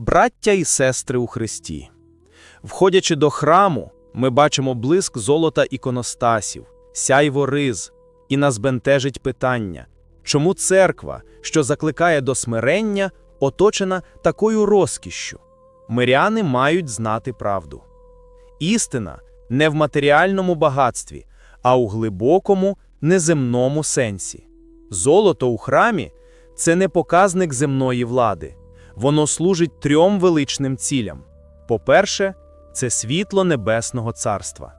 Браття і сестри у Христі. Входячи до храму, ми бачимо блиск золота іконостасів, сяйво риз, і нас бентежить питання, чому церква, що закликає до смирення, оточена такою розкішшю? Миряни мають знати правду. Істина не в матеріальному багатстві, а у глибокому, неземному сенсі. Золото у храмі це не показник земної влади. Воно служить трьом величним цілям. По-перше, це світло Небесного Царства.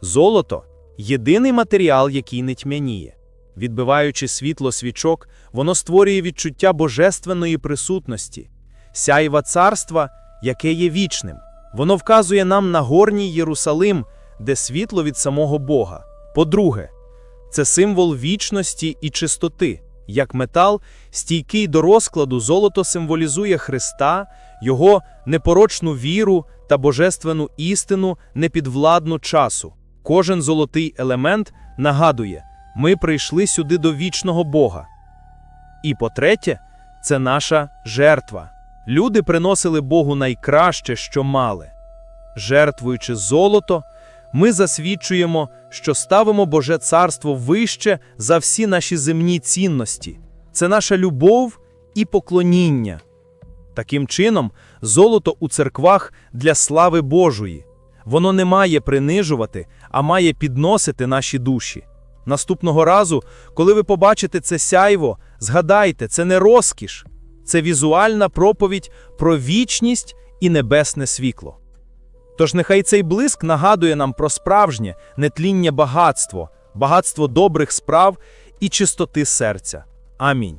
Золото єдиний матеріал, який не тьмяніє. Відбиваючи світло свічок, воно створює відчуття божественної присутності, сяйва царства, яке є вічним. Воно вказує нам на горній Єрусалим, де світло від самого Бога. По-друге, це символ вічності і чистоти. Як метал, стійкий до розкладу, золото символізує Христа, Його непорочну віру та божественну істину непідвладну часу. Кожен золотий елемент нагадує, ми прийшли сюди до вічного Бога. І по-третє, це наша жертва. Люди приносили Богу найкраще, що мали. Жертвуючи золото, ми засвідчуємо, що ставимо Боже Царство вище за всі наші земні цінності. Це наша любов і поклоніння. Таким чином, золото у церквах для слави Божої. Воно не має принижувати, а має підносити наші душі. Наступного разу, коли ви побачите це сяйво, згадайте, це не розкіш, це візуальна проповідь про вічність і небесне світло. Тож нехай цей блиск нагадує нам про справжнє нетління багатство, багатство добрих справ і чистоти серця. Амінь.